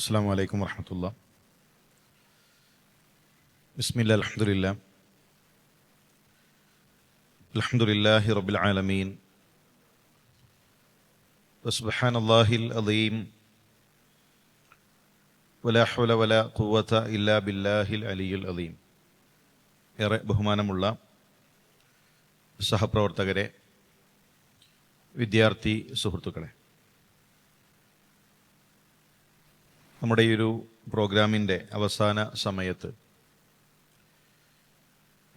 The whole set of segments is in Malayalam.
അസ്സാം വലൈക്കും വർഹമത്തുള്ള ബിസ്മില്ല അലഹമുല്ല അലഹമുല്ലാഹി റബിൽ ആലമീൻ വസ്ബഹാൻ അള്ളാഹിൽ അലീം വലാ ഹൗല വല ഖുവത ഇല്ലാ ബില്ലാഹിൽ അലിയുൽ അലീം ഏറെ ബഹുമാനമുള്ള സഹപ്രവർത്തകരെ വിദ്യാർത്ഥി സുഹൃത്തുക്കളെ നമ്മുടെ ഈ ഒരു പ്രോഗ്രാമിന്റെ അവസാന സമയത്ത്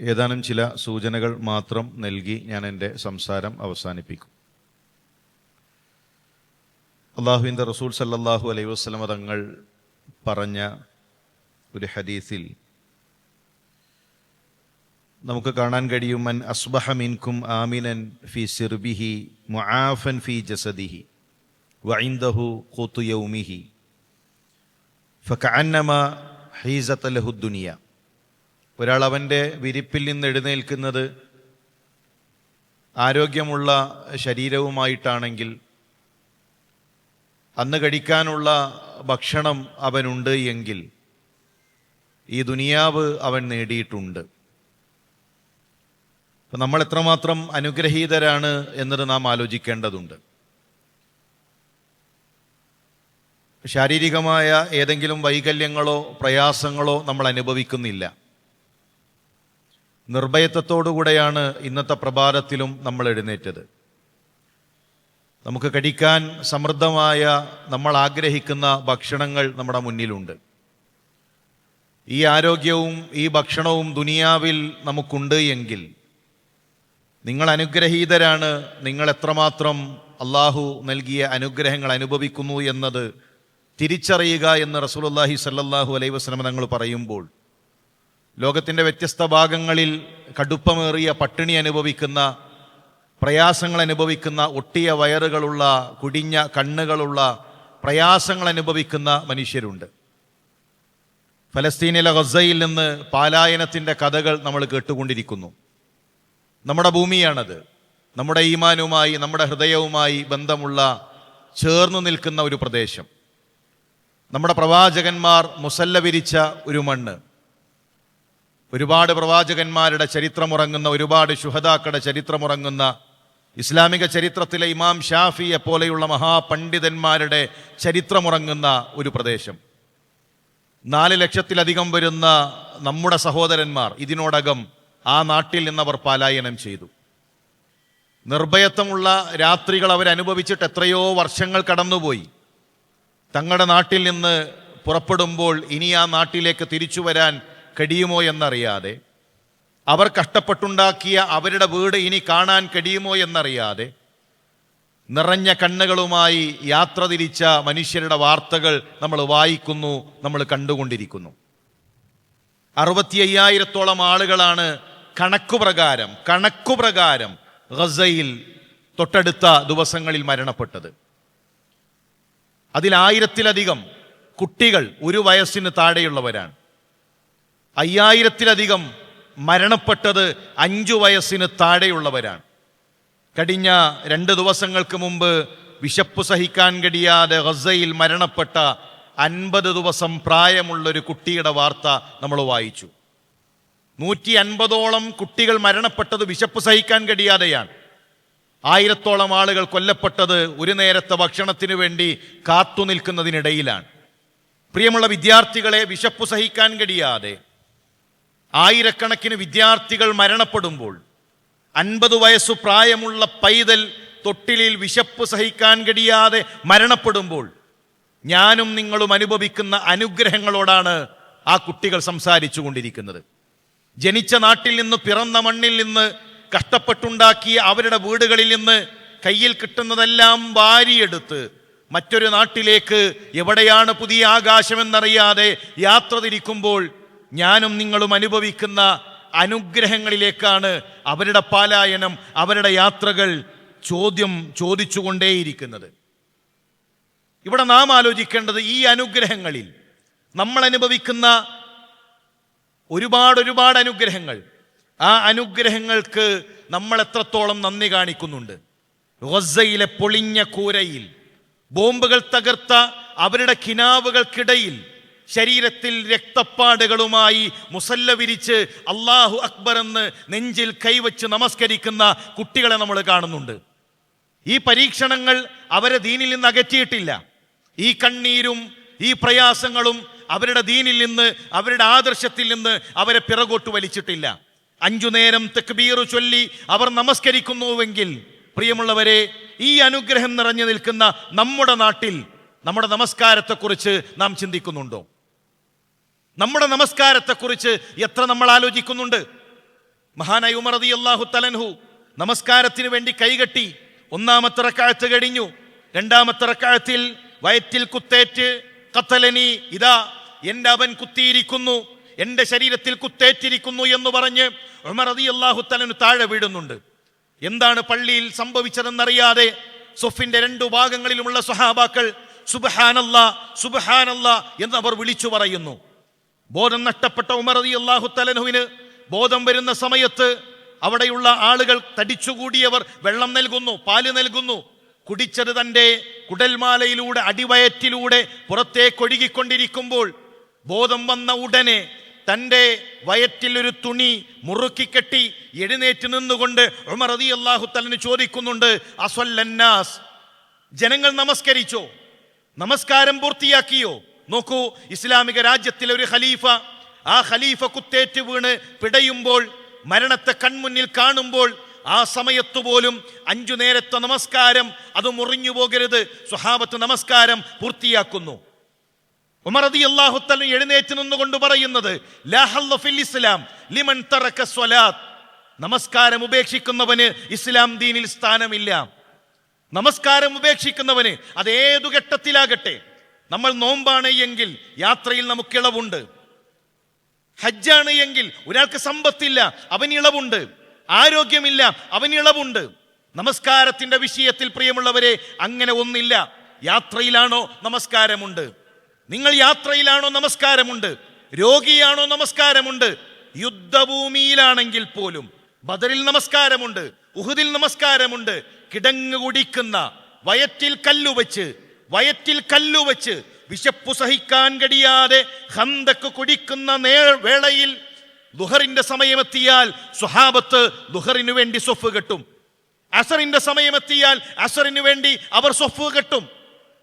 ഏതാനും ചില സൂചനകൾ മാത്രം നൽകി ഞാൻ എന്റെ സംസാരം അവസാനിപ്പിക്കും. അള്ളാഹുവിന്റെ റസൂൽ സല്ലാഹു അലൈഹി വസ്ലമ തങ്ങൾ പറഞ്ഞ ഒരു ഹദീസിൽ നമുക്ക് കാണാൻ കഴിയും മൻ അസ്ബഹ മിൻകും ആമിനൻ ഫി സിർബിഹി മുആഫൻ ഫി ജസദിഹി വൈന്ദഹു ഖൂതു യൗമിഹി. ഫക്കഅന്നമ ഹീസത്ത് ലഹുദ്ദുനിയ ഒരാൾ അവന്റെ വിരിപ്പിൽ നിന്ന് എഴുന്നേൽക്കുന്നത് ആരോഗ്യമുള്ള ശരീരവുമായിട്ടാണെങ്കിൽ അന്ന് കഴിക്കാനുള്ള ഭക്ഷണം അവനുണ്ട് എങ്കിൽ ഈ ദുനിയാവ് അവൻ നേടിയിട്ടുണ്ട്. അപ്പം നമ്മൾ എത്രമാത്രം അനുഗ്രഹീതരാണ് എന്നത് നാം ആലോചിക്കേണ്ടതുണ്ട്. ശാരീരികമായ ഏതെങ്കിലും വൈകല്യങ്ങളോ പ്രയാസങ്ങളോ നമ്മൾ അനുഭവിക്കുന്നില്ല. നിർഭയത്വത്തോടുകൂടെയാണ് ഇന്നത്തെ പ്രഭാതത്തിലും നമ്മൾ എഴുന്നേറ്റത്. നമുക്ക് കഴിക്കാൻ സമൃദ്ധമായ നമ്മൾ ആഗ്രഹിക്കുന്ന ഭക്ഷണങ്ങൾ നമ്മുടെ മുന്നിലുണ്ട്. ഈ ആരോഗ്യവും ഈ ഭക്ഷണവും ദുനിയാവിൽ നമുക്കുണ്ട് എങ്കിൽ നിങ്ങൾ അനുഗ്രഹീതരാണ് നിങ്ങൾ എത്രമാത്രം അള്ളാഹു നൽകിയ അനുഗ്രഹങ്ങൾ അനുഭവിക്കുന്നു എന്നത് തിരിച്ചറിയുക എന്ന് റസൂലുള്ളാഹി സല്ലാഹു അലൈ വസ്ലമ തങ്ങൾ പറയുമ്പോൾ ലോകത്തിന്റെ വ്യത്യസ്ത ഭാഗങ്ങളിൽ കടുപ്പമേറിയ പട്ടിണി അനുഭവിക്കുന്ന പ്രയാസങ്ങൾ അനുഭവിക്കുന്ന ഒട്ടിയ വയറുകളുള്ള കുടിഞ്ഞ കണ്ണുകളുള്ള പ്രയാസങ്ങൾ അനുഭവിക്കുന്ന മനുഷ്യരുണ്ട്. ഫലസ്തീനിലെ ഗസയിൽ നിന്ന് പാലായനത്തിന്റെ കഥകൾ നമ്മൾ കേട്ടുകൊണ്ടിരിക്കുന്നു. നമ്മുടെ ഭൂമിയാണത്. നമ്മുടെ ഈമാനുമായി നമ്മുടെ ഹൃദയവുമായി ബന്ധമുള്ള ചേർന്നു നിൽക്കുന്ന ഒരു പ്രദേശം. നമ്മുടെ പ്രവാചകന്മാർ മുസല്ല വിരിച്ച ഒരു മണ്ണ്. ഒരുപാട് പ്രവാചകന്മാരുടെ ചരിത്രമുറങ്ങുന്ന ഒരുപാട് ശുഹദാക്കളുടെ ചരിത്രമുറങ്ങുന്ന ഇസ്ലാമിക ചരിത്രത്തിലെ ഇമാം ഷാഫിയെ പോലെയുള്ള മഹാപണ്ഡിതന്മാരുടെ ചരിത്രമുറങ്ങുന്ന ഒരു പ്രദേശം. നാല് ലക്ഷത്തിലധികം വരുന്ന നമ്മുടെ സഹോദരന്മാർ ഇതിനോടകം ആ നാട്ടിൽ നിന്നവർ പലായനം ചെയ്തു. നിർഭയത്വമുള്ള രാത്രികൾ അവരനുഭവിച്ചിട്ട് എത്രയോ വർഷങ്ങൾ കടന്നുപോയി. തങ്ങളുടെ നാട്ടിൽ നിന്ന് പുറപ്പെടുമ്പോൾ ഇനി ആ നാട്ടിലേക്ക് തിരിച്ചു വരാൻ കഴിയുമോ എന്നറിയാതെ അവർ കഷ്ടപ്പെട്ടുണ്ടാക്കിയ അവരുടെ വീട് ഇനി കാണാൻ കഴിയുമോ എന്നറിയാതെ നിറഞ്ഞ കണ്ണുകളുമായി യാത്ര തിരിച്ച മനുഷ്യരുടെ വാർത്തകൾ നമ്മൾ വായിക്കുന്നു നമ്മൾ കണ്ടുകൊണ്ടിരിക്കുന്നു. അറുപത്തി അയ്യായിരത്തോളം ആളുകളാണ് കണക്കുപ്രകാരം കണക്കുപ്രകാരം ഗസയിൽ തൊട്ടടുത്ത ദിവസങ്ങളിൽ മരണപ്പെട്ടത്. അതിലായിരത്തിലധികം കുട്ടികൾ ഒരു വയസ്സിന് താഴെയുള്ളവരാണ്. അയ്യായിരത്തിലധികം മരണപ്പെട്ടത് അഞ്ചു വയസ്സിന് താഴെയുള്ളവരാണ്. കഴിഞ്ഞ രണ്ട് ദിവസങ്ങൾക്ക് മുമ്പ് വിശപ്പ് സഹിക്കാൻ കഴിയാതെ ഗസയിൽ മരണപ്പെട്ട അൻപത് ദിവസം പ്രായമുള്ളൊരു കുട്ടിയുടെ വാർത്ത നമ്മൾ വായിച്ചു. നൂറ്റി അൻപതോളം കുട്ടികൾ മരണപ്പെട്ടത് വിശപ്പ് സഹിക്കാൻ കഴിയാതെയാണ്. ആയിരത്തോളം ആളുകൾ കൊല്ലപ്പെട്ടത് ഒരു നേരത്തെ ഭക്ഷണത്തിന് വേണ്ടി കാത്തുനിൽക്കുന്നതിനിടയിലാണ് പ്രിയമുള്ള വിദ്യാർത്ഥികളെ വിശപ്പ് സഹിക്കാൻ കഴിയാതെ ആയിരക്കണക്കിന് വിദ്യാർത്ഥികൾ മരണപ്പെടുമ്പോൾ അൻപത് വയസ്സു പ്രായമുള്ള പൈതൽ തൊട്ടിലിൽ വിശപ്പ് സഹിക്കാൻ കഴിയാതെ മരണപ്പെടുമ്പോൾ ഞാനും നിങ്ങളും അനുഭവിക്കുന്ന അനുഗ്രഹങ്ങളോടാണ് ആ കുട്ടികൾ സംസാരിച്ചു കൊണ്ടിരിക്കുന്നത് ജനിച്ച നാട്ടിൽ നിന്ന് പിറന്ന മണ്ണിൽ നിന്ന് കഷ്ടപ്പെട്ടുണ്ടാക്കിയ അവരുടെ വീടുകളിൽ നിന്ന് കയ്യിൽ കിട്ടുന്നതെല്ലാം വാരിയെടുത്ത് മറ്റൊരു നാട്ടിലേക്ക് എവിടെയാണ് പുതിയ ആകാശമെന്നറിയാതെ യാത്ര തിരിക്കുമ്പോൾ ഞാനും നിങ്ങളും അനുഭവിക്കുന്ന അനുഗ്രഹങ്ങളിലേക്കാണ് അവരുടെ പാലായനം അവരുടെ യാത്രകൾ ചോദ്യം ചോദിച്ചുകൊണ്ടേയിരിക്കുന്നത്. ഇവിടെ നാം ആലോചിക്കേണ്ടത് ഈ അനുഗ്രഹങ്ങളിൽ നമ്മൾ അനുഭവിക്കുന്ന ഒരുപാട് ഒരുപാട് അനുഗ്രഹങ്ങൾ ആ അനുഗ്രഹങ്ങൾക്ക് നമ്മൾ എത്രത്തോളം നന്ദി കാണിക്കുന്നുണ്ട്. ഗസയിലെ പൊളിഞ്ഞ കൂരയിൽ ബോംബുകൾ തകർത്ത അവരുടെ കിനാവുകൾക്കിടയിൽ ശരീരത്തിൽ രക്തപ്പാടുകളുമായി മുസല്ല വിരിച്ച് അള്ളാഹു അക്ബർ എന്ന് നെഞ്ചിൽ കൈവച്ച് നമസ്കരിക്കുന്ന കുട്ടികളെ നമ്മൾ കാണുന്നുണ്ട്. ഈ പരീക്ഷണങ്ങൾ അവരെ ദീനിൽ നിന്ന് അകറ്റിയിട്ടില്ല. ഈ കണ്ണീരും ഈ പ്രയാസങ്ങളും അവരുടെ ദീനിൽ നിന്ന് അവരുടെ ആദർശത്തിൽ നിന്ന് അവരെ പിറകോട്ട് വലിച്ചിട്ടില്ല. അഞ്ചു നേരം തെക്ബീർ ചൊല്ലി അവർ നമസ്കരിക്കുന്നുവെങ്കിൽ പ്രിയമുള്ളവരെ ഈ അനുഗ്രഹം നിറഞ്ഞു നിൽക്കുന്ന നമ്മുടെ നാട്ടിൽ നമ്മുടെ നമസ്കാരത്തെക്കുറിച്ച് നാം ചിന്തിക്കുന്നുണ്ടോ? നമ്മുടെ നമസ്കാരത്തെക്കുറിച്ച് എത്ര നമ്മൾ ആലോചിക്കുന്നുണ്ട്? മഹാനായ ഉമർ റതി അള്ളാഹു തലൻഹു നമസ്കാരത്തിന് വേണ്ടി കൈകെട്ടി ഒന്നാമത്തെ റക്കാഴത്ത് കഴിഞ്ഞു. രണ്ടാമത്തെ റക്കാഴത്തിൽ വയറ്റിൽ കുത്തേറ്റ് കത്തലനി ഇതാ എന്റെ അവൻ കുത്തിയിരിക്കുന്നു. എന്റെ ശരീരത്തിൽ കുത്തേറ്റിരിക്കുന്നു എന്ന് പറഞ്ഞ് ഉമർ അതി അള്ളാഹു തലന് താഴെ വീടുന്നുണ്ട് എന്താണ് പള്ളിയിൽ സംഭവിച്ചതെന്നറിയാതെ സൊഫിന്റെ രണ്ടു ഭാഗങ്ങളിലുമുള്ള സഹാബാക്കൾ സുബഹാനല്ല സുബഹാനല്ല എന്ന് അവർ വിളിച്ചു പറയുന്നു. ബോധം നഷ്ടപ്പെട്ട ഉമർ അതി അള്ളാഹു തലനുവിന് ബോധം വരുന്ന സമയത്ത് അവിടെയുള്ള ആളുകൾ തടിച്ചുകൂടിയവർ വെള്ളം നൽകുന്നു പാൽ നൽകുന്നു. കുടിച്ചത് തന്റെ കുടൽമാലയിലൂടെ അടിവയറ്റിലൂടെ പുറത്തേക്കൊഴുകിക്കൊണ്ടിരിക്കുമ്പോൾ ബോധം വന്ന ഉടനെ തന്റെ വയറ്റിലൊരു തുണി മുറുക്കിക്കെട്ടി എഴുന്നേറ്റ് നിന്നുകൊണ്ട് ഉമർ അതി അള്ളാഹു തലന് ചോദിക്കുന്നുണ്ട് അസ്വല്ലന്നാസ് ജനങ്ങൾ നമസ്കരിച്ചോ? നമസ്കാരം പൂർത്തിയാക്കിയോ? നോക്കൂ ഇസ്ലാമിക രാജ്യത്തിലെ ഒരു ഖലീഫ ആ ഖലീഫ കുത്തേറ്റ് വീണ് പിടയുമ്പോൾ മരണത്തെ കൺമുന്നിൽ കാണുമ്പോൾ ആ സമയത്ത് പോലും അഞ്ചു നേരത്തെ നമസ്കാരം അത് മുറിഞ്ഞു പോകരുത്. സ്വഹാബത്ത് നമസ്കാരം പൂർത്തിയാക്കുന്നു. ഉമറതി അള്ളാഹുത്തല എഴുന്നേറ്റ് നിന്നുകൊണ്ട് പറയുന്നത് ഇസ്ലാം ലിമൻ തറക സ്വലാത്ത്. നമസ്കാരം ഉപേക്ഷിക്കുന്നവന് ഇസ്ലാം ദീനിൽ സ്ഥാനമില്ല. നമസ്കാരം ഉപേക്ഷിക്കുന്നവന് അത് ഏതു ഘട്ടത്തിലാകട്ടെ. നമ്മൾ നോമ്പാണ് എങ്കിൽ യാത്രയിൽ നമുക്ക് ഇളവുണ്ട്. ഹജ്ജാണ് എങ്കിൽ ഒരാൾക്ക് സമ്പത്തില്ല അവന് ഇളവുണ്ട്. ആരോഗ്യമില്ല അവന് ഇളവുണ്ട്. നമസ്കാരത്തിന്റെ വിഷയത്തിൽ പ്രിയമുള്ളവരെ അങ്ങനെ ഒന്നില്ല. യാത്രയിലാണോ നമസ്കാരമുണ്ട്? നിങ്ങൾ യാത്രയിലാണോ നമസ്കാരമുണ്ട്? രോഗിയാണോ നമസ്കാരമുണ്ട്? യുദ്ധഭൂമിയിലാണെങ്കിൽ പോലും ബദറിൽ നമസ്കാരമുണ്ട് ഉഹുദിൽ നമസ്കാരമുണ്ട് കിടങ്ങ് കുടിക്കുന്ന വയറ്റിൽ കല്ലുവച്ച് വയറ്റിൽ കല്ലുവച്ച് വിശപ്പു സഹിക്കാൻ കഴിയാതെ ഹന്തക്ക് കുടിക്കുന്ന നേ വേളയിൽ ദുഹറിന്റെ സമയമെത്തിയാൽ സുഹാബത്ത് ദുഹറിനു വേണ്ടി സൊഫ് കെട്ടും. അസറിന്റെ സമയമെത്തിയാൽ അസറിനു വേണ്ടി അവർ സൊഫ് കെട്ടും.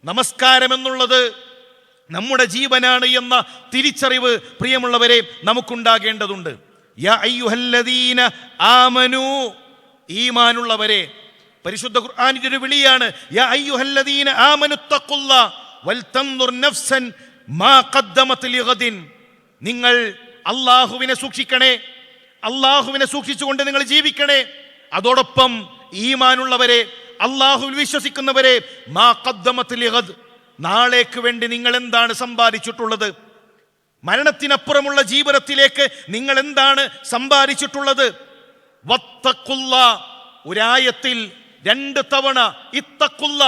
നമസ്കാരം എന്നുള്ളത് നമ്മുടെ ജീവനാണ് എന്ന തിരിച്ചറിവ് പ്രിയമുള്ളവരെ നമുക്കുണ്ടാകേണ്ടതുണ്ട്. ഈമാനുള്ളവരെ പരിശുദ്ധ ഖുർആാനിന്റെ ഒരു വിളിയാണ് നിങ്ങൾ അള്ളാഹുവിനെ സൂക്ഷിക്കണേ അള്ളാഹുവിനെ സൂക്ഷിച്ചുകൊണ്ട് നിങ്ങൾ ജീവിക്കണേ. അതോടൊപ്പം ഈമാനുള്ളവരെ അള്ളാഹുവിൽ വിശ്വസിക്കുന്നവരെ മാ കദ്ദമത്തിൽ നാളേക്ക് വേണ്ടി നിങ്ങൾ എന്താണ് സമ്പാദിച്ചിട്ടുള്ളത്? മരണത്തിനപ്പുറമുള്ള ജീവനത്തിലേക്ക് നിങ്ങൾ എന്താണ് സമ്പാദിച്ചിട്ടുള്ളത്? വത്തക്കുള്ള ഒരായത്തിൽ രണ്ട് തവണ ഇത്തക്കുള്ള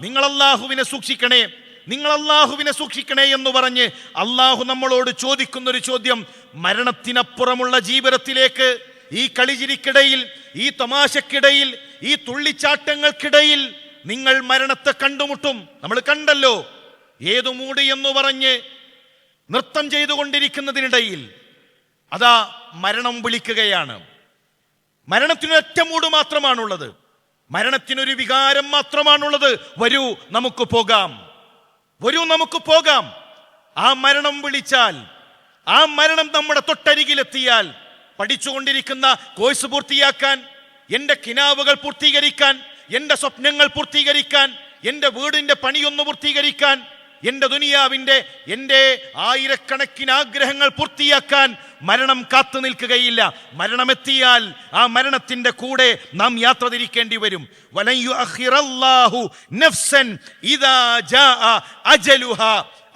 നിങ്ങൾ അള്ളാഹുവിനെ സൂക്ഷിക്കണേ നിങ്ങൾ അള്ളാഹുവിനെ സൂക്ഷിക്കണേ എന്ന് പറഞ്ഞ് അള്ളാഹു നമ്മളോട് ചോദിക്കുന്ന ഒരു ചോദ്യം മരണത്തിനപ്പുറമുള്ള ജീവിതത്തിലേക്ക് ഈ കളിചിരിക്കിടയിൽ ഈ തമാശക്കിടയിൽ ഈ തുള്ളിച്ചാട്ടങ്ങൾക്കിടയിൽ നിങ്ങൾ മരണത്തെ കണ്ടുമുട്ടും. നമ്മൾ കണ്ടല്ലോ. ഏതു മൂടി എന്ന് പറഞ്ഞ് നൃത്തം ചെയ്തുകൊണ്ടിരിക്കുന്നതിനിടയിൽ അതാ മരണം വിളിക്കുകയാണ്. മരണത്തിന് ഒറ്റ മൂട് മാത്രമാണുള്ളത്. മരണത്തിനൊരു വികാരം മാത്രമാണുള്ളത്. വരൂ നമുക്ക് പോകാം. വരൂ നമുക്ക് പോകാം. ആ മരണം വിളിച്ചാൽ ആ മരണം നമ്മുടെ തൊട്ടരികിലെത്തിയാൽ പഠിച്ചുകൊണ്ടിരിക്കുന്ന കോഴ്സ് പൂർത്തിയാക്കാൻ എന്റെ കിനാവുകൾ പൂർത്തീകരിക്കാൻ എന്റെ സ്വപ്നങ്ങൾ പൂർത്തീകരിക്കാൻ എന്റെ വീടിന്റെ പണിയൊന്ന് പൂർത്തീകരിക്കാൻ എന്റെ ദുനിയാവിന്റെ എന്റെ ആയിരക്കണക്കിന് ആഗ്രഹങ്ങൾ പൂർത്തിയാക്കാൻ മരണം കാത്തു നിൽക്കുകയില്ല. മരണമെത്തിയാൽ ആ മരണത്തിന്റെ കൂടെ നാം യാത്ര തിരിക്കേണ്ടി വരും.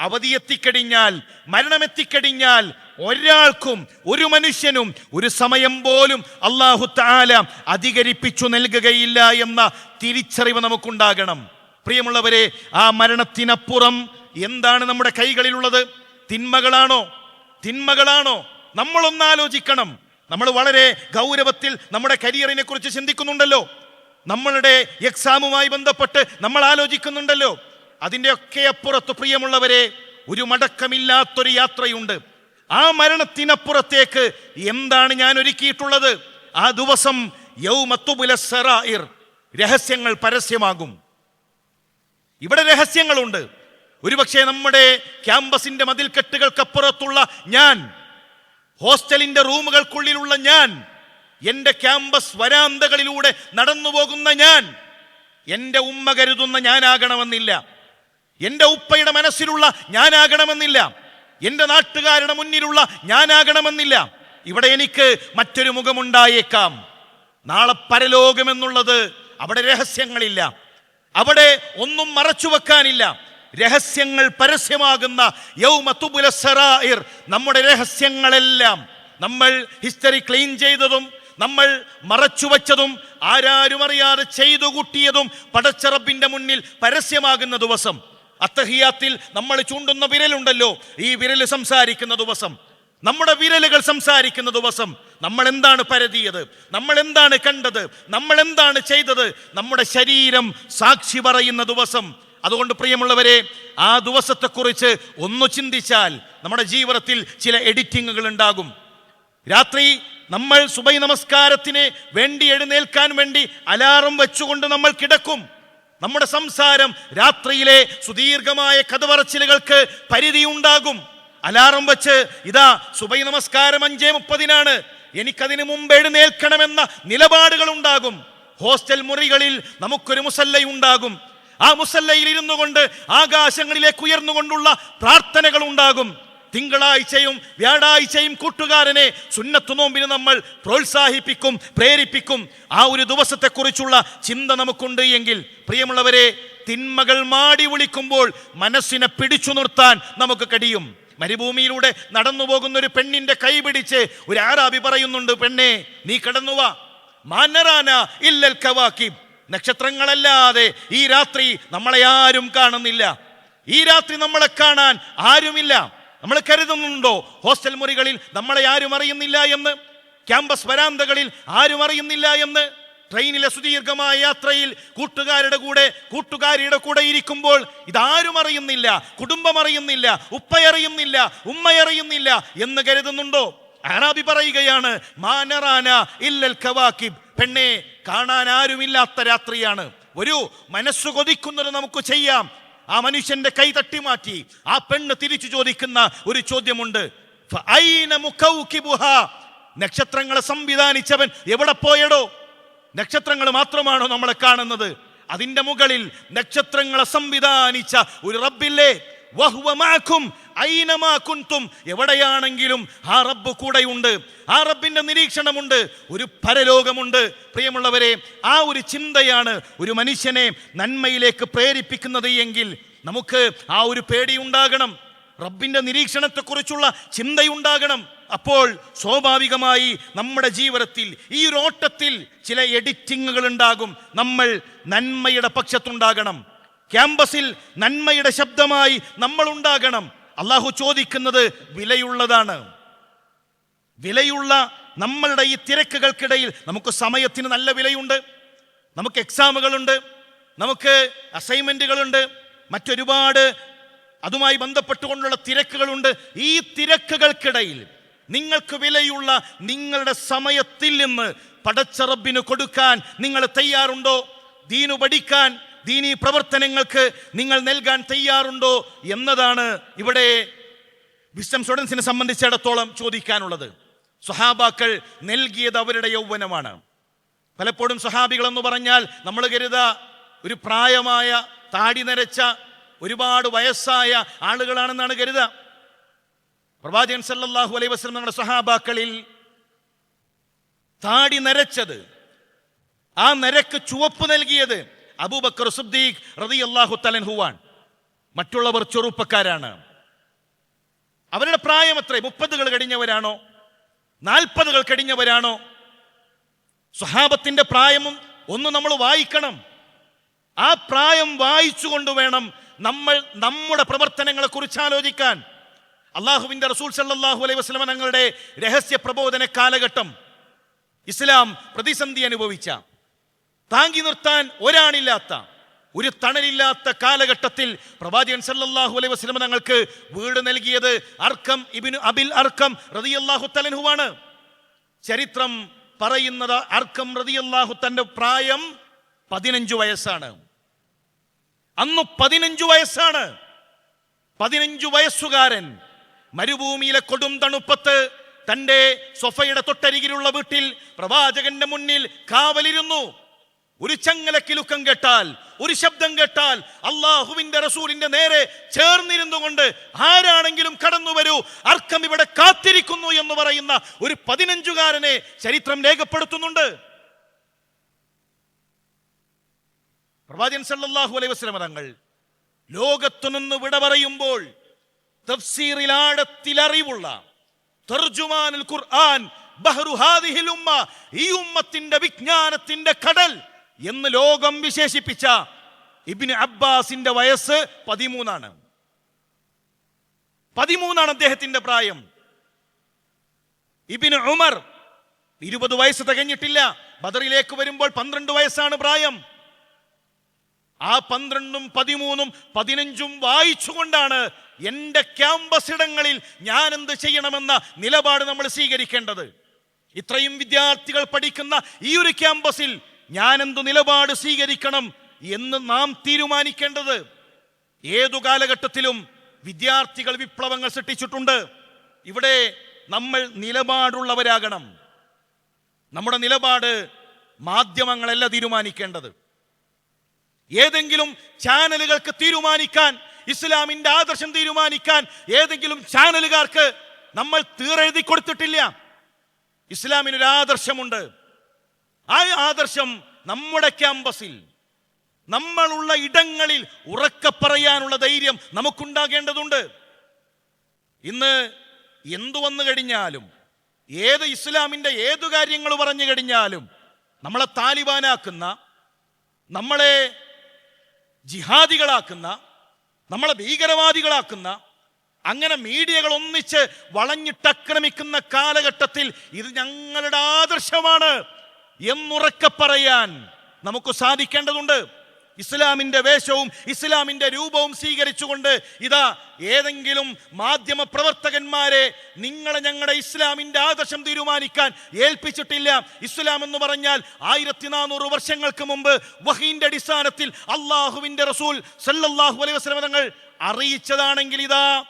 അവധി എത്തിക്കഴിഞ്ഞാൽ മരണമെത്തിക്കഴിഞ്ഞാൽ ഒരാൾക്കും ഒരു മനുഷ്യനും ഒരു സമയം പോലും അള്ളാഹു താല അധികരിപ്പിച്ചു നൽകുകയില്ല എന്ന തിരിച്ചറിവ് നമുക്കുണ്ടാകണം. പ്രിയമുള്ളവരെ ആ മരണത്തിനപ്പുറം എന്താണ് നമ്മുടെ കൈകളിലുള്ളത്? തിന്മകളാണോ? തിന്മകളാണോ? നമ്മളൊന്ന് ആലോചിക്കണം. നമ്മൾ വളരെ ഗൗരവത്തിൽ നമ്മുടെ കരിയറിനെ കുറിച്ച് ചിന്തിക്കുന്നുണ്ടല്ലോ. നമ്മളുടെ എക്സാമുമായി ബന്ധപ്പെട്ട് നമ്മൾ ആലോചിക്കുന്നുണ്ടല്ലോ. അതിന്റെയൊക്കെ അപ്പുറത്ത് പ്രിയമുള്ളവരെ ഒരു മടക്കമില്ലാത്തൊരു യാത്രയുണ്ട്. ആ മരണത്തിനപ്പുറത്തേക്ക് എന്താണ് ഞാൻ ഒരുക്കിയിട്ടുള്ളത്? ആ ദിവസം യൗമത്തുബുല സറായിർ രഹസ്യങ്ങൾ പരസ്യമാകും. ഇവിടെ രഹസ്യങ്ങളുണ്ട്. ഒരുപക്ഷെ നമ്മുടെ ക്യാമ്പസിന്റെ മതിൽക്കെട്ടുകൾക്കപ്പുറത്തുള്ള ഞാൻ ഹോസ്റ്റലിന്റെ റൂമുകൾക്കുള്ളിലുള്ള ഞാൻ എന്റെ ക്യാമ്പസ് വരാന്തകളിലൂടെ നടന്നു പോകുന്ന ഞാൻ എന്റെ ഉമ്മ കരുതുന്ന ഞാനാകണമെന്നില്ല. എന്റെ ഉപ്പയുടെ മനസ്സിലുള്ള ഞാനാകണമെന്നില്ല. എന്റെ നാട്ടുകാരുടെ മുന്നിലുള്ള ഞാനാകണമെന്നില്ല. ഇവിടെ എനിക്ക് മറ്റൊരു മുഖമുണ്ടായേക്കാം. നാളെ പരലോകമെന്നുള്ളത് അവിടെ രഹസ്യങ്ങളില്ല. അവിടെ ഒന്നും മറച്ചു വെക്കാനില്ല. രഹസ്യങ്ങൾ പരസ്യമാകുന്ന യൗമത്തുബുലസറായിർ നമ്മുടെ രഹസ്യങ്ങളെല്ലാം നമ്മൾ ഹിസ്റ്ററി ക്ലീൻ ചെയ്തതും നമ്മൾ മറച്ചു വച്ചതും ആരാരും അറിയാതെ ചെയ്തു കൂട്ടിയതും പടച്ചറബിന്റെ മുന്നിൽ പരസ്യമാകുന്ന ദിവസം. അത്തഹിയാത്തിൽ നമ്മൾ ചൂണ്ടുന്ന വിരലുണ്ടല്ലോ ഈ വിരൽ സംസാരിക്കുന്ന ദിവസം. നമ്മുടെ വിരലുകൾ സംസാരിക്കുന്ന ദിവസം. നമ്മൾ എന്താണ് പരതിയത്? നമ്മൾ എന്താണ് കണ്ടത്? നമ്മൾ എന്താണ് ചെയ്തത്? നമ്മുടെ ശരീരം സാക്ഷി പറയുന്ന ദിവസം. അതുകൊണ്ട് പ്രിയമുള്ളവരെ ആ ദിവസത്തെക്കുറിച്ച് ഒന്ന് ചിന്തിച്ചാൽ നമ്മുടെ ജീവിതത്തിൽ ചില എഡിറ്റിങ്ങുകൾ ഉണ്ടാകും. രാത്രി നമ്മൾ സുബൈ നമസ്കാരത്തിന് വേണ്ടി എഴുന്നേൽക്കാൻ വേണ്ടി അലാറം വെച്ചുകൊണ്ട് നമ്മൾ കിടക്കും. നമ്മുടെ സംസാരം രാത്രിയിലെ സുദീർഘമായ കഥവറച്ചിലുകൾക്ക് പരിധിയുണ്ടാകും. അലാറം വെച്ച് ഇതാ സുബൈ നമസ്കാരം അഞ്ചേ മുപ്പതിനാണ്. എനിക്കതിന് മുമ്പ് എഴുന്നേൽക്കണമെന്ന നിലപാടുകൾ ഉണ്ടാകും ഹോസ്റ്റൽ മുറികളിൽ നമുക്കൊരു മുസല്ലയുണ്ടാകും. ആ മുസല്ലയിൽ ഇരുന്നു കൊണ്ട് ആകാശങ്ങളിലേക്ക് ഉയർന്നുകൊണ്ടുള്ള പ്രാർത്ഥനകൾ ഉണ്ടാകും തിങ്കളാഴ്ചയും വ്യാഴാഴ്ചയും കൂട്ടുകാരനെ സുന്നത്ത് നോമ്പിന് നമ്മൾ പ്രോത്സാഹിപ്പിക്കും പ്രേരിപ്പിക്കും. ആ ഒരു ദിവസത്തെക്കുറിച്ചുള്ള ചിന്ത നമുക്കുണ്ട് എങ്കിൽ പ്രിയമുള്ളവരെ തിന്മകൾ മാടി വിളിക്കുമ്പോൾ മനസ്സിനെ പിടിച്ചു നിർത്താൻ നമുക്ക് കഴിയും. മരുഭൂമിയിലൂടെ നടന്നു പോകുന്ന ഒരു പെണ്ണിന്റെ കൈ പിടിച്ച് ഒരു ആരാബി പറയുന്നുണ്ട് പെണ്ണെ നീ കടന്നുവാ മാനറാന ഇല്ലൽ നക്ഷത്രങ്ങളല്ലാതെ ഈ രാത്രി നമ്മളെ ആരും കാണുന്നില്ല. ഈ രാത്രി നമ്മളെ കാണാൻ ആരുമില്ല. നമ്മൾ കരുതുന്നുണ്ടോ? ഹോസ്റ്റൽ മുറികളിൽ നമ്മളെ ആരും അറിയുന്നില്ല എന്ന്? ക്യാമ്പസ് വരാന്തകളിൽ ആരും അറിയുന്നില്ല എന്ന്? ട്രെയിനിലെ സുദീർഘമായ യാത്രയിൽ കൂട്ടുകാരുടെ കൂടെ കൂട്ടുകാരിയുടെ കൂടെ ഇരിക്കുമ്പോൾ ഇതാരും അറിയുന്നില്ല കുടുംബം അറിയുന്നില്ല ഉപ്പയറിയുന്നില്ല ഉമ്മയറിയുന്നില്ല എന്ന് കരുതുന്നുണ്ടോ? അറാബി പറയുകയാണ് മാനറാന ഇല്ലൽ കവാക്കിബ്. പെണ്ണെ കാണാൻ ആരുമില്ലാത്ത രാത്രിയാണ്. ഒരു മനസ്സു കൊതിക്കുന്നത് നമുക്ക് ചെയ്യാം. ആ മനുഷ്യന്റെ കൈ തട്ടി മാറ്റി ആ പെണ്ണ് തിരിച്ചു ചോദിക്കുന്ന ഒരു ചോദ്യമുണ്ട്? നക്ഷത്രങ്ങളെ സംവിധാനിച്ചവൻ എവിടെ പോയടോ? നക്ഷത്രങ്ങൾ മാത്രമാണോ നമ്മളെ കാണുന്നത്? അതിന്റെ മുകളിൽ നക്ഷത്രങ്ങളെ സംവിധാനിച്ച ഒരു റബ്ബില്ലേ? വഹുവ മഅക്കും ഐനമാ കുൻതും എവിടെയാണെങ്കിലും ആ റബ്ബ് കൂടെയുണ്ട്. ആ റബ്ബിന്റെ നിരീക്ഷണമുണ്ട് ഒരു പരലോകമുണ്ട്. പ്രിയമുള്ളവരെ ആ ഒരു ചിന്തയാണ് ഒരു മനുഷ്യനെ നന്മയിലേക്ക് പ്രേരിപ്പിക്കുന്നത് എങ്കിൽ നമുക്ക് ആ ഒരു പേടിയുണ്ടാകണം റബ്ബിന്റെ നിരീക്ഷണത്തെക്കുറിച്ചുള്ള ചിന്തയുണ്ടാകണം. അപ്പോൾ സ്വാഭാവികമായി നമ്മുടെ ജീവിതത്തിൽ ഈ ഒരു ഓട്ടത്തിൽ ചില എഡിറ്റിങ്ങുകൾ ഉണ്ടാകും. നമ്മൾ നന്മയുടെ പക്ഷത്തുണ്ടാകണം. ക്യാമ്പസിൽ നന്മയുടെ ശബ്ദമായി നമ്മൾ ഉണ്ടാകണം അള്ളാഹു ചോദിക്കുന്നത് വിലയുള്ളതാണ്. വിലയുള്ള നമ്മളുടെ ഈ തിരക്കുകൾക്കിടയിൽ നമുക്ക് സമയത്തിന് നല്ല വിലയുണ്ട്. നമുക്ക് എക്സാമുകളുണ്ട്. നമുക്ക് അസൈൻമെന്റുകളുണ്ട് മറ്റൊരുപാട് അതുമായി ബന്ധപ്പെട്ടുകൊണ്ടുള്ള തിരക്കുകളുണ്ട്. ഈ തിരക്കുകൾക്കിടയിൽ നിങ്ങൾക്ക് വിലയുള്ള നിങ്ങളുടെ സമയത്തിൽ നിന്ന് പടച്ചറബിന് കൊടുക്കാൻ നിങ്ങൾ തയ്യാറുണ്ടോ? ദീനു പഠിക്കാൻ ദീനീ പ്രവർത്തനങ്ങൾക്ക് നിങ്ങൾ നൽകാൻ തയ്യാറുണ്ടോ എന്നതാണ് ഇവിടെ വിസ്റ്റം സ്റ്റുഡൻസിനെ സംബന്ധിച്ചിടത്തോളം ചോദിക്കാനുള്ളത്. സ്വഹാബാക്കൾ നൽകിയത് അവരുടെ യൗവനമാണ്. പലപ്പോഴും സ്വഹാബികൾ എന്ന് പറഞ്ഞാൽ നമ്മൾ കരുത ഒരു പ്രായമായ താടി നരച്ച ഒരുപാട് വയസ്സായ ആളുകളാണെന്നാണ് കരുത. പ്രവാചകൻ സല്ലാഹു അലൈഹി വസ്ലം നമ്മുടെ സ്വഹാബാക്കളിൽ താടി നരച്ചത് ആ നരക്ക് ചുവപ്പ് നൽകിയത് അബൂബക്കർ സുദ്ദീഖ് റതി റളിയല്ലാഹു തലൻഹുവാൻ മറ്റുള്ളവർ ചെറുപ്പക്കാരാണ്. അവരുടെ പ്രായം എത്ര മുപ്പതുകൾ കഴിഞ്ഞവരാണോ? നാൽപ്പതുകൾ കഴിഞ്ഞവരാണോ? സ്വഹാബത്തിന്റെ പ്രായമും ഒന്ന് നമ്മൾ വായിക്കണം. ആ പ്രായം വായിച്ചുകൊണ്ട് വേണം നമ്മൾ നമ്മുടെ പ്രവർത്തനങ്ങളെ കുറിച്ച് ആലോചിക്കാൻ. അള്ളാഹുവിന്റെ റസൂൽ സല്ലാഹു അലൈഹി വസ്ലമ തങ്ങളുടെ രഹസ്യ പ്രബോധന കാലഘട്ടം ഇസ്ലാം പ്രതിസന്ധി അനുഭവിച്ച. താങ്ങി നിർത്താൻ ഒരാളില്ലാത്ത ഒരു തണലില്ലാത്ത കാലഘട്ടത്തിൽ പ്രവാചകൻ സല്ലല്ലാഹു അലൈഹി വസല്ലം തങ്ങൾക്ക് വീട് നൽകിയത് അർക്കം ഇബിനു അബിൽ അർക്കം റളിയല്ലാഹു തലൻഹുവാണ് ചരിത്രം പറയുന്നത് അർക്കം റളിയല്ലാഹു തന്റെ പ്രായം പതിനഞ്ചു വയസ്സാണ്. അന്ന് പതിനഞ്ചു വയസ്സാണ്. പതിനഞ്ചു വയസ്സുകാരൻ മരുഭൂമിയിലെ കൊടും തണുപ്പത്ത് തന്റെ സൊഫയുടെ തൊട്ടരികിലുള്ള വീട്ടിൽ പ്രവാചകന്റെ മുന്നിൽ കാവലിരുന്നു. ഒരു ചങ്ങലക്കിലുക്കം കേട്ടാൽ ഒരു ശബ്ദം കേട്ടാൽ അള്ളാഹുവിന്റെ റസൂലിന്റെ നേരെ ചേർന്നിരുന്നു കൊണ്ട് ആരാണെങ്കിലും കടന്നു വരൂ അർക്കം ഇവിടെ കാത്തിരിക്കുന്നു എന്ന് പറയുന്ന ഒരു പതിനഞ്ചുകാരനെ ചരിത്രം രേഖപ്പെടുത്തുന്നുണ്ട്. പ്രവാചകൻ സല്ലല്ലാഹു അലൈഹി വസല്ലം തങ്ങൾ ലോകത്തു നിന്ന് വിട പറയുമ്പോൾ തഫ്സീറിൽ തർജുമാനുൽ ഖുർആൻ ബഹ്റു ഹാദിഹിൽ ഉമ്മ ഈ ഉമ്മത്തിന്റെ വിജ്ഞാനത്തിന്റെ കടൽ എന്ന് ലോകം വിശേഷിപ്പിച്ച ഇബിന് അബ്ബാസിന്റെ വയസ്സ് പതിമൂന്നാണ്. പതിമൂന്നാണ് അദ്ദേഹത്തിന്റെ പ്രായം. ഇബിന് ഉമർ ഇരുപത് വയസ്സ് തികഞ്ഞിട്ടില്ല. ബദറിലേക്ക് വരുമ്പോൾ പന്ത്രണ്ട് വയസ്സാണ് പ്രായം. ആ പന്ത്രണ്ടും പതിമൂന്നും പതിനഞ്ചും വായിച്ചുകൊണ്ടാണ് എന്റെ ക്യാമ്പസ് ഇടങ്ങളിൽ ഞാൻ എന്ത് ചെയ്യണമെന്ന നിലപാട് നമ്മൾ സ്വീകരിക്കേണ്ടത്. ഇത്രയും വിദ്യാർത്ഥികൾ പഠിക്കുന്ന ഈ ഒരു ക്യാമ്പസിൽ ഞാൻ എന്ത് നിലപാട് സ്വീകരിക്കണം എന്ന് നാം തീരുമാനിക്കേണ്ടത്? ഏതു കാലഘട്ടത്തിലും വിദ്യാർത്ഥികൾ വിപ്ലവങ്ങൾ സൃഷ്ടിച്ചിട്ടുണ്ട്. ഇവിടെ നമ്മൾ നിലപാടുള്ളവരാകണം. നമ്മുടെ നിലപാട് മാധ്യമങ്ങളല്ല തീരുമാനിക്കേണ്ടത്. ഏതെങ്കിലും ചാനലുകൾക്ക് തീരുമാനിക്കാൻ ഇസ്ലാമിന്റെ ആദർശം തീരുമാനിക്കാൻ ഏതെങ്കിലും ചാനലുകാർക്ക് നമ്മൾ തീറെഴുതി കൊടുത്തിട്ടില്ല. ഇസ്ലാമിനൊരു ആദർശമുണ്ട് ആ ആദർശം നമ്മുടെ ക്യാമ്പസിൽ നമ്മളുള്ള ഇടങ്ങളിൽ ഉറക്ക പറയാനുള്ള ധൈര്യം നമുക്കുണ്ടാകേണ്ടതുണ്ട്. ഇന്ന് എന്തു വന്നു കഴിഞ്ഞാലും ഏത് ഇസ്ലാമിന്റെ ഏതു കാര്യങ്ങൾ പറഞ്ഞു കഴിഞ്ഞാലും നമ്മളെ താലിബാനാക്കുന്ന നമ്മളെ ജിഹാദികളാക്കുന്ന നമ്മളെ ഭീകരവാദികളാക്കുന്ന അങ്ങനെ മീഡിയകൾ ഒന്നിച്ച് വളഞ്ഞിട്ടക്രമിക്കുന്ന കാലഘട്ടത്തിൽ ഇത് ഞങ്ങളുടെ ആദർശമാണ്. എന്നുറക്കെ പറയാൻ നമുക്ക് സാധിക്കേണ്ടതുണ്ട്. ഇസ്ലാമിന്റെ വേഷവും ഇസ്ലാമിന്റെ രൂപവും സ്വീകരിച്ചുകൊണ്ട് ഇതാ ഏതെങ്കിലും മാധ്യമ പ്രവർത്തകന്മാരെ നിങ്ങളെ ഞങ്ങളുടെ ഇസ്ലാമിന്റെ ആദർശം തീരുമാനിക്കാൻ ഏൽപ്പിച്ചിട്ടില്ല. ഇസ്ലാം എന്ന് പറഞ്ഞാൽ ആയിരത്തി നാനൂറ് വർഷങ്ങൾക്ക് മുമ്പ് വഹീന്റെ അടിസ്ഥാനത്തിൽ അള്ളാഹുവിന്റെ റസൂൽ സല്ലല്ലാഹു അലൈഹി വസല്ലം തങ്ങൾ അറിയിച്ചതാണെങ്കിൽ ഇതാ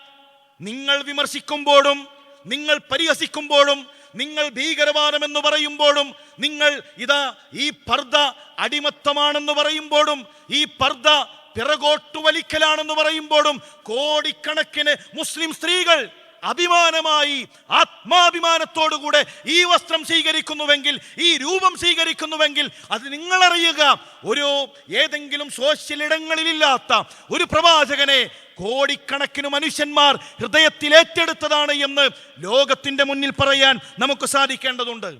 നിങ്ങൾ വിമർശിക്കുമ്പോഴും നിങ്ങൾ പരിഹസിക്കുമ്പോഴും നിങ്ങൾ ഭീകരവാദമെന്ന് പറയുമ്പോഴും നിങ്ങൾ ഇതാ ഈ പർദ്ദ അടിമത്തമാണെന്ന് പറയുമ്പോഴും ഈ പർദ്ദ പിറകോട്ടു വലിക്കലാണെന്ന് പറയുമ്പോഴും കോടിക്കണക്കിന് മുസ്ലിം സ്ത്രീകൾ അഭിമാനമായി ആത്മാഭിമാനത്തോടുകൂടെ ഈ വസ്ത്രം സ്വീകരിക്കുന്നുവെങ്കിൽ ഈ രൂപം സ്വീകരിക്കുന്നുവെങ്കിൽ അത് നിങ്ങളറിയുക. ഒരു ഏതെങ്കിലും സോഷ്യൽ ഇടങ്ങളിലില്ലാത്ത ഒരു പ്രവാചകനെ കോടിക്കണക്കിന് മനുഷ്യന്മാർ ഹൃദയത്തിൽ ഏറ്റെടുത്തതാണ് എന്ന് ലോകത്തിന്റെ മുന്നിൽ പറയാൻ നമുക്ക് സാധിക്കേണ്ടതുണ്ട്.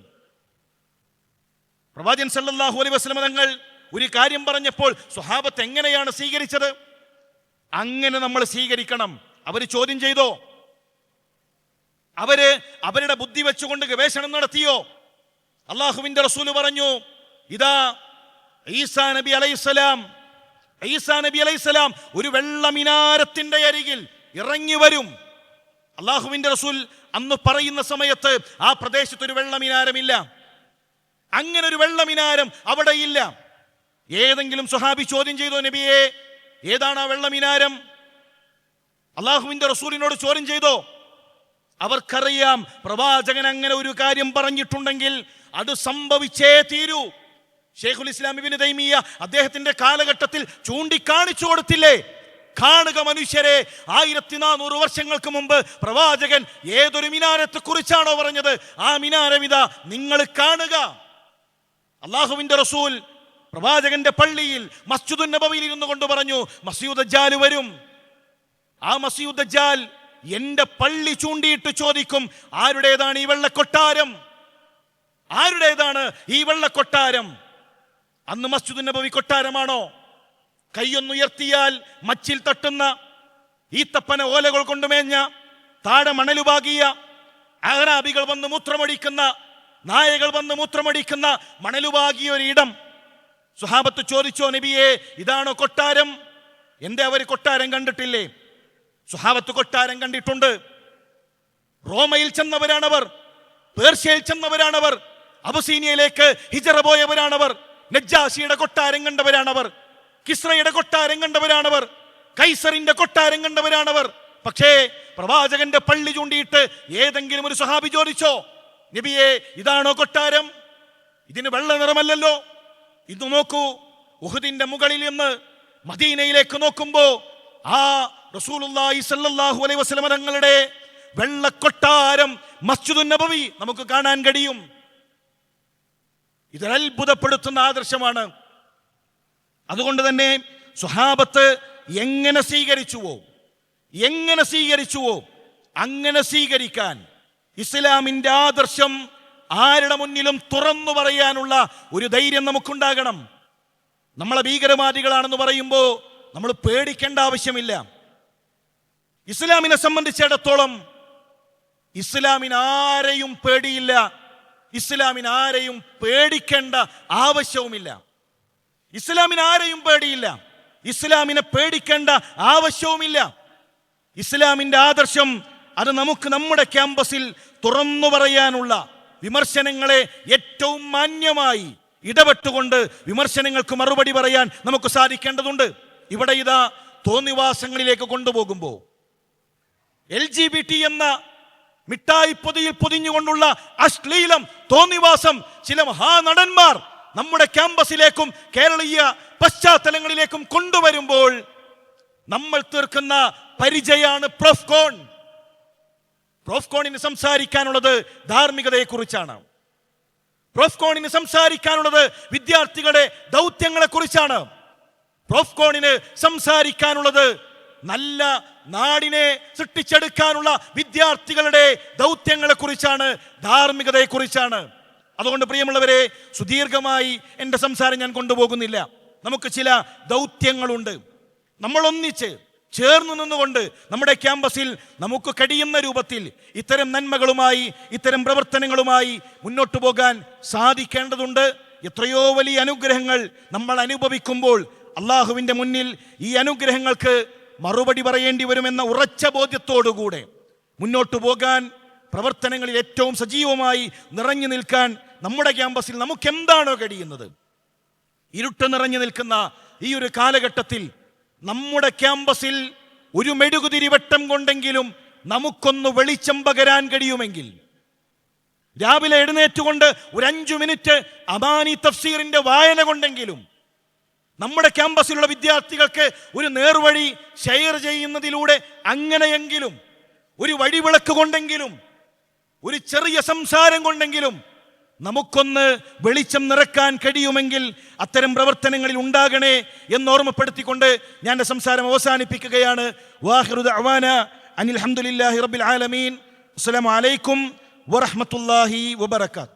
പ്രവാചൻ സല്ലാഹു അലൈ വസ്ലമ തങ്ങൾ ഒരു കാര്യം പറഞ്ഞപ്പോൾ സ്വഹാബത്ത് എങ്ങനെയാണ് സ്വീകരിച്ചത്? അങ്ങനെ നമ്മൾ സ്വീകരിക്കണം. അവർ ചോദ്യം ചെയ്തോ? അവർ അവരുടെ ബുദ്ധി വെച്ചുകൊണ്ട് ഗവേഷണം നടത്തിയോ? അള്ളാഹുവിന്റെ റസൂൽ പറഞ്ഞു ഇതാ ഈസാ നബി അലൈഹിസ്സലാം ഈസാ നബി അലൈഹിസ്സലാം ഒരു വെള്ള മിനാരത്തിന്റെ അരികിൽ ഇറങ്ങി വരും. അള്ളാഹുവിന്റെ റസൂൽ അന്ന് പറയുന്ന സമയത്ത് ആ പ്രദേശത്ത് ഒരു വെള്ള മിനാരമില്ല അങ്ങനെ ഒരു വെള്ള മിനാരം അവിടെ ഇല്ല ഏതെങ്കിലും സുഹാബി ചോദ്യം ചെയ്തോ നബിയെ ഏതാണ് ആ വെള്ള മിനാരം അള്ളാഹുവിന്റെ റസൂലിനോട് ചോദ്യം ചെയ്തോ. അവർക്കറിയാം പ്രവാചകൻ അങ്ങനെ ഒരു കാര്യം പറഞ്ഞിട്ടുണ്ടെങ്കിൽ അത് സംഭവിച്ചേ തീരൂ. ഷെയ്ഖുൽ ഇസ്ലാം ഇബിന് തൈമിയ അദ്ദേഹത്തിന്റെ കാലഘട്ടത്തിൽ ചൂണ്ടിക്കാണിച്ചു കൊടുത്തില്ലേ? കാണുക മനുഷ്യരെ ആയിരത്തി നാനൂറ് വർഷങ്ങൾക്ക് മുമ്പ് പ്രവാചകൻ ഏതൊരു മിനാരത്തെ കുറിച്ചാണോ പറഞ്ഞത്? ആ മിനാരമിത നിങ്ങൾ കാണുക. അള്ളാഹുവിന്റെ റസൂൽ പ്രവാചകന്റെ പള്ളിയിൽ മസ്ജിദുൻ നബവിയിൽ ഇരുന്നു കൊണ്ട് പറഞ്ഞു മസീദ് വരും. ആ മസീദ് ജാൽ എന്റെ പള്ളി ചൂണ്ടിയിട്ട് ചോദിക്കും ആരുടേതാണ് ഈ വെള്ളക്കൊട്ടാരം? ആരുടേതാണ് ഈ വെള്ളക്കൊട്ടാരം? അന്ന് മസ്ജിദ് നബവി കൊട്ടാരമാണോ? കൈയൊന്നുയർത്തിയാൽ മച്ചിൽ തട്ടുന്ന ഈത്തപ്പന ഓലകൾ കൊണ്ട് മേഞ്ഞ താഴെ മണലുപാകിയ അഹ്റാബികൾ വന്ന് മൂത്രമടിക്കുന്ന നായകൾ വന്ന് മൂത്രമടിക്കുന്ന മണലുപാകിയ ഒരിടം സുഹാബത്ത് ചോദിച്ചോ നബിയെ ഇതാണോ കൊട്ടാരം? എന്റെ അവർ കൊട്ടാരം കണ്ടിട്ടില്ലേ. സുഹാബത്ത് കൊട്ടാരം കണ്ടിട്ടുണ്ട്. റോമയിൽ ചെന്നവരാണവർ പേർഷ്യയിൽ ചെന്നവരാണവർ അബസീനിയയിലേക്ക് ഹിജറ പോയവരാണവർ. നജ്ജാസിയുടെ കൊട്ടാരം കണ്ടവരാണവർ കിസ്രയുടെ കൊട്ടാരം കണ്ടവരാണവർ കൈസറിന്റെ കൊട്ടാരം കണ്ടവരാണവർ. പക്ഷേ പ്രവാചകന്റെ പള്ളി ചൂണ്ടിയിട്ട് ഏതെങ്കിലും ഒരു സഹാബി ചോദിച്ചോ നബിയെ ഇതാണോ കൊട്ടാരം? ഇതിന് വെള്ള നിറമല്ലല്ലോ. ഇത് നോക്കൂ ഉഹുദിന്റെ മുകളിൽ നിന്ന് മദീനയിലേക്ക് നോക്കുമ്പോ ആ റസൂലുള്ളാഹി സല്ലല്ലാഹു അലൈഹി വസല്ലമ തങ്ങളുടെ വെള്ളക്കൊട്ടാരം മസ്ജിദുൻ നബവി നമുക്ക് കാണാൻ കഴിയും. ഇതൊരു അത്ഭുതപ്പെടുത്തുന്ന ആദർശമാണ്. അതുകൊണ്ട് തന്നെ സ്വഹാബത്ത് എങ്ങനെ സ്വീകരിച്ചുവോ എങ്ങനെ സ്വീകരിച്ചുവോ അങ്ങനെ സ്വീകരിക്കാൻ ഇസ്ലാമിന്റെ ആദർശം ആരുടെ മുന്നിലും തുറന്നു പറയാനുള്ള ഒരു ധൈര്യം നമുക്കുണ്ടാകണം. നമ്മളെ ഭീകരവാദികളാണെന്ന് പറയുമ്പോൾ നമ്മൾ പേടിക്കേണ്ട ആവശ്യമില്ല. ഇസ്ലാമിനെ സംബന്ധിച്ചിടത്തോളം ഇസ്ലാമിന് ആരെയും പേടിയില്ല. ഇസ്ലാമിന് ആരെയും പേടിക്കേണ്ട ആവശ്യവുമില്ല. ഇസ്ലാമിന് ആരെയും പേടിയില്ല. ഇസ്ലാമിനെ പേടിക്കേണ്ട ആവശ്യവുമില്ല. ഇസ്ലാമിന്റെ ആദർശം അത് നമുക്ക് നമ്മുടെ ക്യാമ്പസിൽ തുറന്നു പറയാനുള്ള വിമർശനങ്ങളെ ഏറ്റവും മാന്യമായി ഇടപെട്ടുകൊണ്ട് വിമർശനങ്ങൾക്ക് മറുപടി പറയാൻ നമുക്ക് സാധിക്കേണ്ടതുണ്ട്. ഇവിടെ ഇതാ തോന്നിവാസങ്ങളിലേക്ക് കൊണ്ടുപോകുമ്പോൾ. എൽ എന്ന മിഠായി പൊതിയിൽ പൊതിഞ്ഞുകൊണ്ടുള്ള അശ്ലീലം തോന്നിവാസം ചില മഹാനടന്മാർ നമ്മുടെ ക്യാമ്പസിലേക്കും കേരളീയ പശ്ചാത്തലങ്ങളിലേക്കും കൊണ്ടുവരുമ്പോൾ നമ്മൾ തീർക്കുന്ന പരിചയാണ് പ്രോഫ്കോൺ പ്രോഫ്കോണിന് സംസാരിക്കാനുള്ളത് ധാർമ്മികതയെക്കുറിച്ചാണ്. പ്രോഫ്കോണിന് സംസാരിക്കാനുള്ളത് വിദ്യാർത്ഥികളുടെ ദൗത്യങ്ങളെ കുറിച്ചാണ് പ്രോഫ്കോണിന് സംസാരിക്കാനുള്ളത് നല്ല നാടിനെ സൃഷ്ടിച്ചെടുക്കാനുള്ള വിദ്യാർത്ഥികളുടെ ദൗത്യങ്ങളെ കുറിച്ചാണ് ധാർമ്മികതയെ കുറിച്ചാണ് അതുകൊണ്ട് പ്രിയമുള്ളവരെ സുദീർഘമായി എന്റെ സംസാരം ഞാൻ കൊണ്ടുപോകുന്നില്ല. നമുക്ക് ചില ദൗത്യങ്ങളുണ്ട്. നമ്മളൊന്നിച്ച് ചേർന്ന് നിന്നുകൊണ്ട് നമ്മുടെ ക്യാമ്പസിൽ നമുക്ക് കഴിയുന്ന രൂപത്തിൽ ഇത്തരം നന്മകളുമായി ഇത്തരം പ്രവർത്തനങ്ങളുമായി മുന്നോട്ട് പോകാൻ സാധിക്കേണ്ടതുണ്ട്. എത്രയോ വലിയ അനുഗ്രഹങ്ങൾ നമ്മൾ അനുഭവിക്കുമ്പോൾ അള്ളാഹുവിന്റെ മുന്നിൽ ഈ അനുഗ്രഹങ്ങൾക്ക് മറുപടി പറയേണ്ടി വരുമെന്ന ഉറച്ച ബോധ്യത്തോടുകൂടെ മുന്നോട്ടു പോകാൻ പ്രവർത്തനങ്ങളിൽ ഏറ്റവും സജീവമായി നിറഞ്ഞു നിൽക്കാൻ നമ്മുടെ ക്യാമ്പസിൽ നമുക്ക് എന്താണോ കഴിയുന്നത്? ഇരുട്ട് നിറഞ്ഞു നിൽക്കുന്ന ഈ ഒരു കാലഘട്ടത്തിൽ നമ്മുടെ ക്യാമ്പസിൽ ഒരു മെഴുകുതിരിവട്ടം കൊണ്ടെങ്കിലും നമുക്കൊന്ന് വെളിച്ചം പകരാൻ കഴിയുമെങ്കിൽ. രാവിലെ എഴുന്നേറ്റുകൊണ്ട് ഒരു അഞ്ചു മിനിറ്റ് അമാനി തഫ്സീറിന്റെ വായന കൊണ്ടെങ്കിലും നമ്മുടെ ക്യാമ്പസിലുള്ള വിദ്യാർത്ഥികൾക്ക് ഒരു നേർവഴി ഷെയർ ചെയ്യുന്നതിലൂടെ അങ്ങനെയെങ്കിലും ഒരു വഴിവിളക്ക് കൊണ്ടെങ്കിലും ഒരു ചെറിയ സംസാരം കൊണ്ടെങ്കിലും നമുക്കൊന്ന് വെളിച്ചം നിറക്കാൻ കഴിയുമെങ്കിൽ അത്തരം പ്രവർത്തനങ്ങളിൽ ഉണ്ടാകണേ എന്ന് ഓർമ്മപ്പെടുത്തിക്കൊണ്ട് ഞാൻ സംസാരം അവസാനിപ്പിക്കുകയാണ്. വാഹിറുദ് അവാന അനിൽ ഹംദുലില്ലാഹി റബ്ബിൽ ആലമീൻ. അസ്സലാമു അലൈക്കും വറഹ്മത്തുള്ളാഹി വബറകാത്ത്.